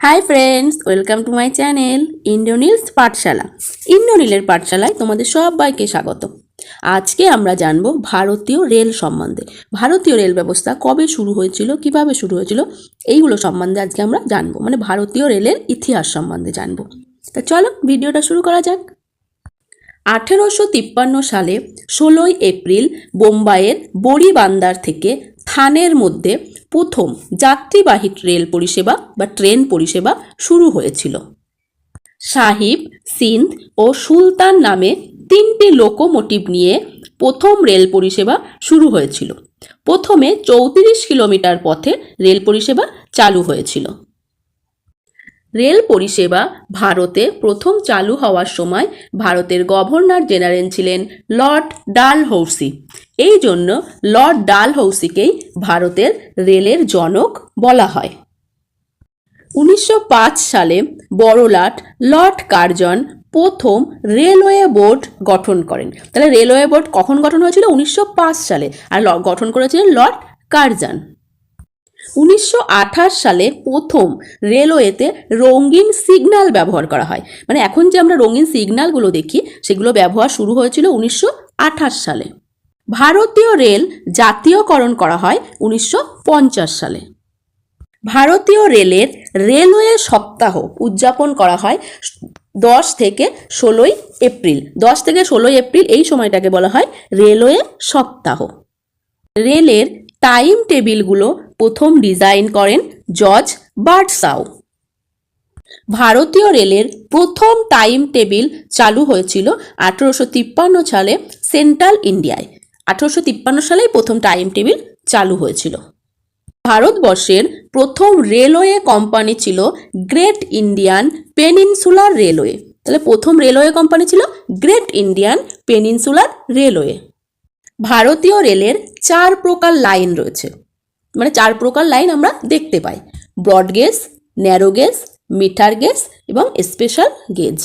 Hi friends welcome to my channel Indranil's Pathshala ইন্দ্রনীলের পাঠশালায় তোমাদের সবাইকে স্বাগত। আজকে আমরা জানব ভারতীয় রেল সম্বন্ধে। ভারতীয় রেল ব্যবস্থা কবে শুরু হয়েছিল, কীভাবে শুরু হয়েছিল, এইগুলো সম্বন্ধে আজকে আমরা জানব। মানে ভারতীয় রেলের ইতিহাস সম্বন্ধে জানব। তা চলো ভিডিওটা শুরু করা যাক। আঠেরোশো তিপ্পান্ন সালে ষোলোই এপ্রিল বোম্বাইয়ের বড়িবান্দার থেকে থানের মধ্যে প্রথম যাত্রীবাহী রেল পরিষেবা বা ট্রেন পরিষেবা শুরু হয়েছিল। সাহিব, সিন্ধ ও সুলতান নামে তিনটি লোকোমোটিভ নিয়ে প্রথম রেল পরিষেবা শুরু হয়েছিল। প্রথমে চৌত্রিশ কিলোমিটার পথে রেল পরিষেবা চালু হয়েছিল। রেল পরিষেবা ভারতে প্রথম চালু হওয়ার সময় ভারতের গভর্নর জেনারেল ছিলেন লর্ড ডালহৌসি। এই জন্য লর্ড ডালহৌসিকেই ভারতের রেলের জনক বলা হয়। উনিশশো পাঁচ সালে বড়লাট লর্ড কার্জন প্রথম রেলওয়ে বোর্ড গঠন করেন। তাহলে রেলওয়ে বোর্ড কখন গঠন হয়েছিল? উনিশশো পাঁচ সালে। আর গঠন করেছিলেন লর্ড কার্জন। উনিশশো আঠাশ সালে প্রথম রেলওয়েতে রঙিন সিগন্যাল ব্যবহার করা হয়। মানে এখন যে আমরা রঙিন সিগন্যালগুলো দেখি, সেগুলো ব্যবহার শুরু হয়েছিল উনিশশো আঠাশ সালে। ভারতীয় রেল জাতীয়করণ করা হয় উনিশশো পঞ্চাশ সালে। ভারতীয় রেলের রেলওয়ে সপ্তাহ উদযাপন করা হয় দশ থেকে ষোলোই এপ্রিল। দশ থেকে ষোলোই এপ্রিল এই সময়টাকে বলা হয় রেলওয়ে সপ্তাহ। রেলের টাইম টেবিলগুলো প্রথম ডিজাইন করেন জর্জ বার্ডসাউ ভারতীয় রেলের প্রথম টাইম টেবিল চালু হয়েছিল আঠেরোশো তিপ্পান্ন সালে সেন্ট্রাল ইন্ডিয়ায়। আঠেরোশো তিপ্পান্ন সালেই প্রথম টাইম টেবিল চালু হয়েছিল। ভারতবর্ষের প্রথম রেলওয়ে কোম্পানি ছিল গ্রেট ইন্ডিয়ান পেনিনসুলার রেলওয়ে। তাহলে প্রথম রেলওয়ে কোম্পানি ছিল গ্রেট ইন্ডিয়ান পেনিনসুলার রেলওয়ে। ভারতীয় রেলের চার প্রকার লাইন রয়েছে। মানে চার প্রকার লাইন আমরা দেখতে পাই। Broad gauge, narrow gauge, metre gauge এবং স্পেশাল গেজ।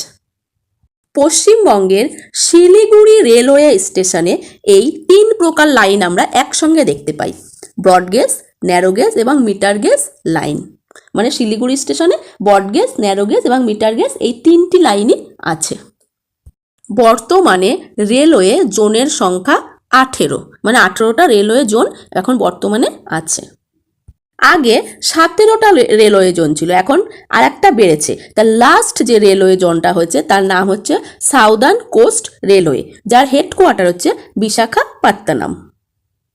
পশ্চিমবঙ্গের শিলিগুড়ি রেলওয়ে স্টেশনে এই তিন প্রকার লাইন আমরা একসঙ্গে দেখতে পাই। ব্রড গেজ, ন্যারো গেজ এবং মিটার গেজ লাইন। মানে শিলিগুড়ি স্টেশনে ব্রড গেজ, ন্যারো গেজ এবং মিটার গেজ এই তিনটি লাইনই আছে। বর্তমানে রেলওয়ে জোনের সংখ্যা আঠেরো। মানে আঠেরোটা রেলওয়ে জোন এখন বর্তমানে আছে। আগে সতেরোটা রেলওয়ে জোন ছিল, এখন আর একটা বেড়েছে। তার লাস্ট যে রেলওয়ে জোনটা হয়েছে, তার নাম হচ্ছে সাউদার্ন কোস্ট রেলওয়ে যার হেডকোয়ার্টার হচ্ছে বিশাখাপত্তনম।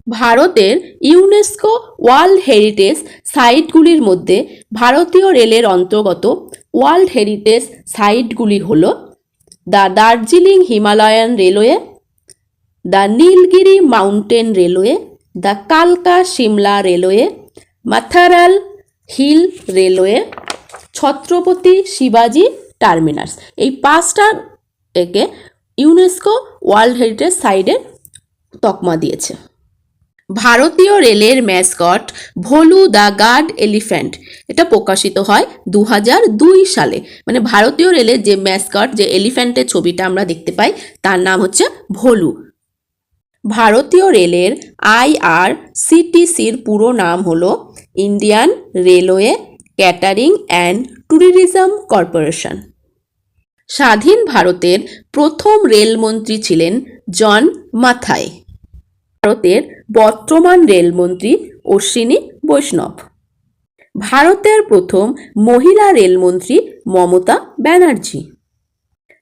ভারতের ইউনেস্কো ওয়ার্ল্ড হেরিটেজ সাইটগুলির মধ্যে ভারতীয় রেলের অন্তর্গত ওয়ার্ল্ড হেরিটেজ সাইটগুলি হল the Darjeeling Himalayan railway the Nilgiri mountain railway, the কালকা Shimla railway, মাথারাল hill railway, Chhatrapati শিবাজি টার্মিনাস। এই পাঁচটা একে ইউনেস্কো ওয়ার্ল্ড হেরিটেজ সাইডে তকমা দিয়েছে। ভারতীয় রেলের mascot Bholu the guard elephant. এটা প্রকাশিত হয় দু দুই সালে। মানে ভারতীয় রেলের যে ম্যাসকট, যে এলিফ্যান্টের ছবিটা আমরা দেখতে পাই, তার নাম হচ্ছে ভোলু। ভারতীয় রেলের আইআর সিটিসির পুরো নাম হল Indian railway catering and tourism corporation. স্বাধীন ভারতের প্রথম রেলমন্ত্রী ছিলেন জন মাথায় ভারতের বর্তমান রেলমন্ত্রী অশ্বিনী বৈষ্ণব। ভারতের প্রথম মহিলা রেলমন্ত্রী মমতা ব্যানার্জি।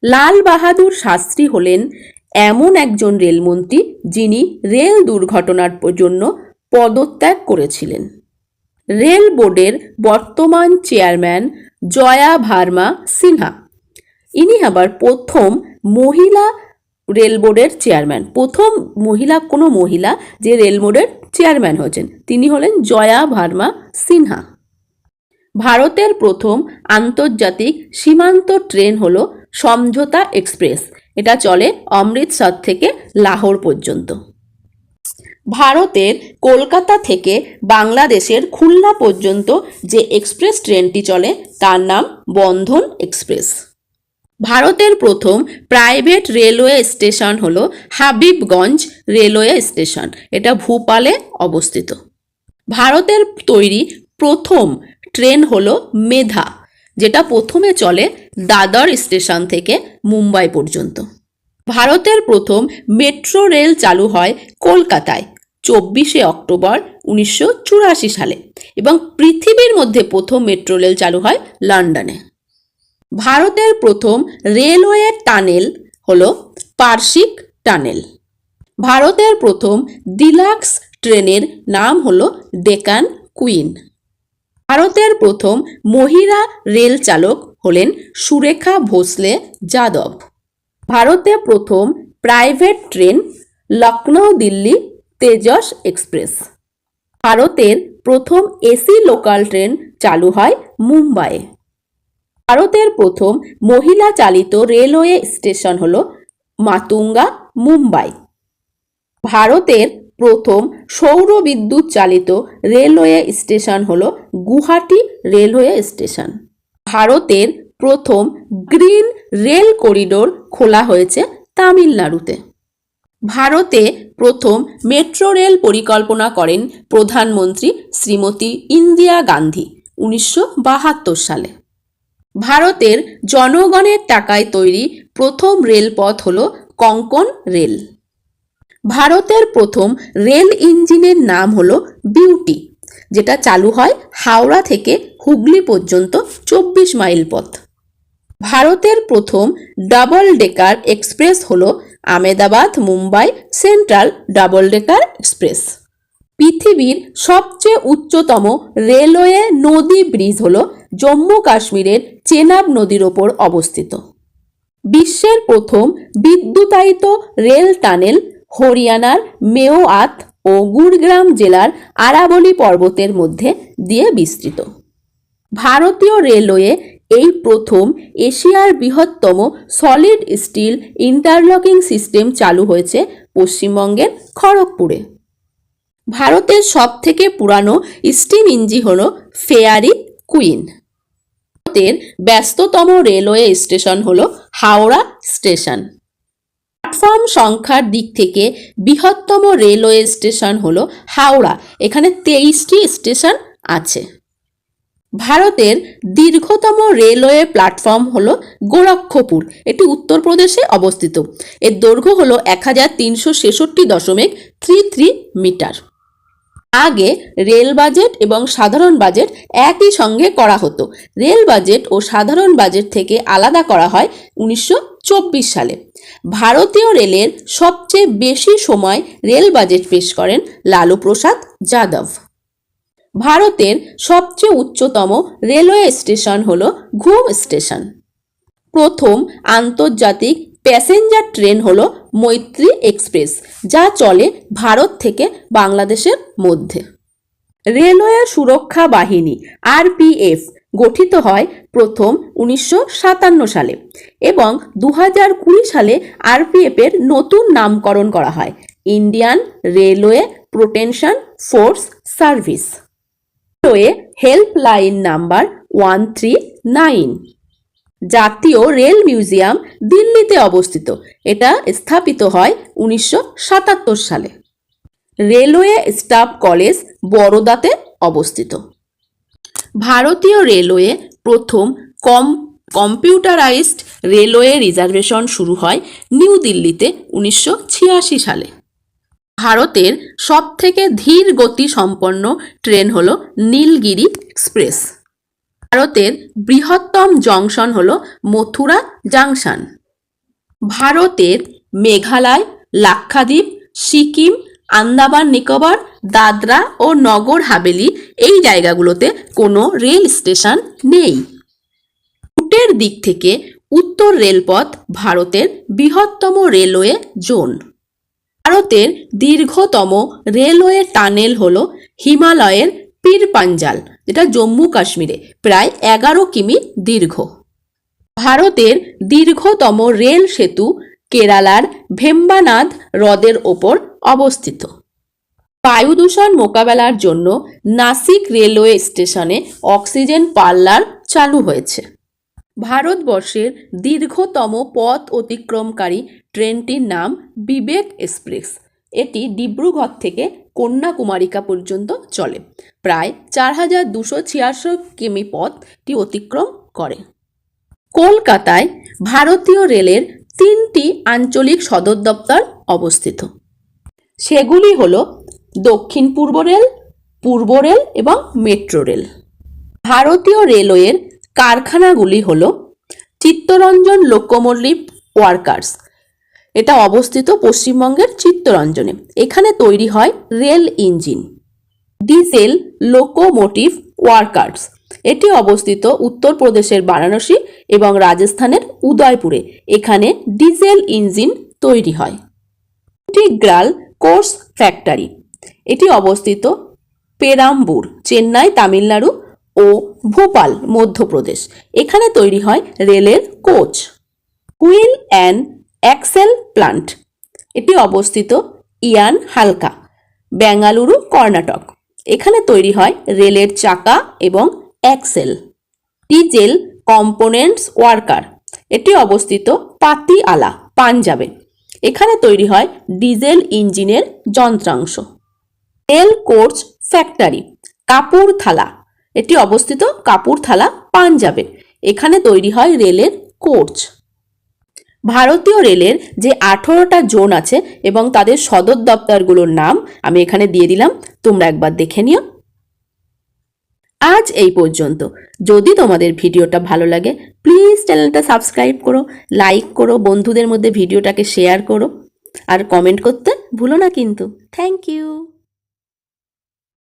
লাল বাহাদুর শাস্ত্রী হলেন এমন একজন রেলমন্ত্রী যিনি রেল দুর্ঘটনার জন্য পদত্যাগ করেছিলেন। রেল বোর্ডের বর্তমান চেয়ারম্যান জয়া ভার্মা সিনহা। ইনি আবার প্রথম মহিলা রেল বোর্ডের চেয়ারম্যান। প্রথম মহিলা, কোনো মহিলা যে রেল বোর্ডের চেয়ারম্যান হয়েছেন, তিনি হলেন জয়া ভার্মা সিনহা। ভারতের প্রথম আন্তর্জাতিক সীমান্ত ট্রেন হল সমঝোতা এক্সপ্রেস। এটা চলে অমৃতসর থেকে লাহোর পর্যন্ত। ভারতের কলকাতা থেকে বাংলাদেশের খুলনা পর্যন্ত যে এক্সপ্রেস ট্রেনটি চলে, তার নাম বন্ধন এক্সপ্রেস। ভারতের প্রথম প্রাইভেট রেলওয়ে স্টেশন হল হাবিবগঞ্জ রেলওয়ে স্টেশন। এটা ভূপালে অবস্থিত। ভারতের তৈরি প্রথম ট্রেন হলো মেধা। যেটা প্রথমে চলে দাদর স্টেশন থেকে মুম্বাই পর্যন্ত। ভারতের প্রথম মেট্রো রেল চালু হয় কলকাতায় চব্বিশে অক্টোবর উনিশশো চুরাশি সালে এবং পৃথিবীর মধ্যে প্রথম মেট্রো রেল চালু হয় লন্ডনে। ভারতের প্রথম রেলওয়ে টানেল হল পার্শিক টানেল। ভারতের প্রথম ডিলাক্স ট্রেনের নাম হল ডেকান কুইন। ভারতের প্রথম মহিলা রেল চালক হলেন সুরেখা ভোসলে যাদব। ভারতে প্রথম private train Lucknow Delhi Tejas express. ভারতের প্রথম এসি লোকাল ট্রেন চালু হয় মুম্বাইয়ে ভারতের প্রথম মহিলা চালিত রেলওয়ে স্টেশন হল মাতুঙ্গা, মুম্বাই। ভারতের প্রথম সৌর বিদ্যুৎ চালিত রেলওয়ে স্টেশন হল গুয়াহাটি রেলওয়ে স্টেশন। ভারতের প্রথম গ্রিন রেল করিডোর খোলা হয়েছে তামিলনাড়ুতে। ভারতে প্রথম মেট্রো রেল পরিকল্পনা করেন প্রধানমন্ত্রী শ্রীমতী ইন্দিরা গান্ধী উনিশশো বাহাত্তর সালে। ভারতের জনগণের টাকায় তৈরি প্রথম রেলপথ হল কঙ্কন রেল। ভারতের প্রথম রেল ইঞ্জিনের নাম হল বিউটি, যেটা চালু হয় হাওড়া থেকে হুগলি পর্যন্ত চব্বিশ মাইল পথ। ভারতের প্রথম ডাবল ডেকার এক্সপ্রেস হল Ahmedabad Mumbai central double decker express. পৃথিবীর সবচেয়ে উচ্চতম রেলওয়ে নদী ব্রিজ হল জম্মু কাশ্মীরের চেনাব নদীর ওপর অবস্থিত। বিশ্বের প্রথম বিদ্যুতায়িত রেল টানেল হরিয়ানার মেওয়াত ও গুরগ্রাম জেলার আরাবলী পর্বতের মধ্যে দিয়ে বিস্তৃত। ভারতীয় রেলওয়ে এই প্রথম এশিয়ার বৃহত্তম সলিড স্টিল ইন্টারলকিং সিস্টেম চালু হয়েছে পশ্চিমবঙ্গের খড়গপুরে। ভারতের সবথেকে পুরানো স্টিম ইঞ্জিন হল ফেয়ারি কুইন। ভারতের ব্যস্ততম রেলওয়ে স্টেশন হল হাওড়া স্টেশন। প্ল্যাটফর্ম সংখ্যার দিক থেকে বৃহত্তম রেলওয়ে স্টেশন হল হাওড়া। এখানে তেইশটি স্টেশন আছে। ভারতের দীর্ঘতম রেলওয়ে প্ল্যাটফর্ম হল গোরক্ষপুর। এটি উত্তরপ্রদেশে অবস্থিত। এর দৈর্ঘ্য হল এক হাজার তিনশো ছেষট্টি দশমিক থ্রি থ্রি মিটার। আগে রেল বাজেট এবং সাধারণ বাজেট একই সঙ্গে করা হতো। রেল বাজেট ও সাধারণ বাজেট থেকে আলাদা করা হয় উনিশশো চব্বিশ সালে। ভারতীয় রেলের সবচেয়ে বেশি সময় রেল বাজেট পেশ করেন লালু প্রসাদ যাদব। ভারতের সবচেয়ে উচ্চতম রেলওয়ে স্টেশন হল ঘুম স্টেশন। প্রথম আন্তর্জাতিক প্যাসেঞ্জার ট্রেন হল মৈত্রী এক্সপ্রেস, যা চলে ভারত থেকে বাংলাদেশের মধ্যে। রেলওয়ে সুরক্ষা বাহিনী, আরপিএফ, গঠিত হয় প্রথম উনিশশো সাতান্ন সালে এবং দু হাজার কুড়ি সালে আরপিএফ এর নতুন নামকরণ করা হয়, Indian railway protection force service. Railway helpline number one three nine. জাতীয় রেল মিউজিয়াম দিল্লিতে অবস্থিত। এটা স্থাপিত হয় উনিশশো সাতাত্তর সালে। রেলওয়ে স্টাফ কলেজ বরোদাতে অবস্থিত। ভারতীয় রেলওয়ে প্রথম কম, কম্পিউটারাইজড রেলওয়ে রিজার্ভেশন শুরু হয় নিউ দিল্লিতে উনিশশো ছিয়াশি সালে। ভারতের সবথেকে ধীর গতি সম্পন্ন ট্রেন হল নীলগিরি এক্সপ্রেস। ভারতের বৃহত্তম জংশন হল মথুরা জাংশন। ভারতের মেঘালয়, লাক্ষাদ্বীপ, সিকিম, আন্দামান নিকোবর, দাদরা ও নগর হাভেলি এই জায়গাগুলোতে কোনো রেল স্টেশন নেই। রুটের দিক থেকে উত্তর রেলপথ ভারতের বৃহত্তম রেলওয়ে জোন। ভারতের দীর্ঘতম রেলওয়ে টানেল হল হিমালয়ের পীর পাঞ্জাল যেটা জম্মু কাশ্মীরে, প্রায় এগারো কিমি দীর্ঘ। ভারতের দীর্ঘতম রেল সেতু কেরালার ভেম্বানাদ হ্রদের ওপর অবস্থিত। বায়ু দূষণ মোকাবেলার জন্য নাসিক রেলওয়ে স্টেশনে অক্সিজেন পার্লার চালু হয়েছে। ভারতবর্ষের দীর্ঘতম পথ অতিক্রমকারী ট্রেনটির নাম বিবেক এক্সপ্রেস। এটি ডিব্রুগড় থেকে কন্যাকুমারিকা পর্যন্ত চলে। প্রায় চার হাজার দুশো ছিয়াশি কিমি পথটি অতিক্রম করে। কলকাতায় ভারতীয় রেলের তিনটি আঞ্চলিক সদর দপ্তর অবস্থিত। সেগুলি হল দক্ষিণ পূর্ব রেল পূর্ব রেল এবং মেট্রো রেল। ভারতীয় রেলওয়ের কারখানাগুলি হল চিত্তরঞ্জন লোকোমোটিভ ওয়ার্কার্স এটা অবস্থিত পশ্চিমবঙ্গের চিত্তরঞ্জনে। এখানে তৈরি হয় rail engine. Diesel, locomotive workers. এটি অবস্থিত উত্তরপ্রদেশের বারাণসী এবং রাজস্থানের উদয়পুরে। এখানে ডিজেল ইঞ্জিন তৈরি হয়। Integral coach factory. এটি অবস্থিত পেরাম্বুর, চেন্নাই, তামিলনাড়ু ও ভোপাল, মধ্যপ্রদেশ। এখানে তৈরি হয় রেলের coach. Wheel and axle plant এটি অবস্থিত ইয়ান হালকা, বেঙ্গালুরু, কর্ণাটক। এখানে তৈরি হয় রেলের চাকা এবং অ্যাক্সেল ডিজেল কম্পোনেন্টস ওয়ার্কার। এটি অবস্থিত পাতিয়ালা পাঞ্জাবে। এখানে তৈরি হয় ডিজেল ইঞ্জিনের যন্ত্রাংশ। Rail coach factory, Kapurthala. এটি অবস্থিত কাপুরথালা, পাঞ্জাবে। এখানে তৈরি হয় রেলের কোচ ভারতীয় রেলের যে আঠেরোটা জোন আছে এবং তাদের সদর দপ্তরগুলোর নাম আমি এখানে দিয়ে দিলাম, তোমরা একবার দেখে নিও। আজ এই পর্যন্ত। যদি তোমাদের ভিডিওটা ভালো লাগে প্লিজ চ্যানেলটা সাবস্ক্রাইব করো লাইক করো, বন্ধুদের মধ্যে ভিডিওটাকে শেয়ার করো, আর কমেন্ট করতে ভুলো না কিন্তু। Thank you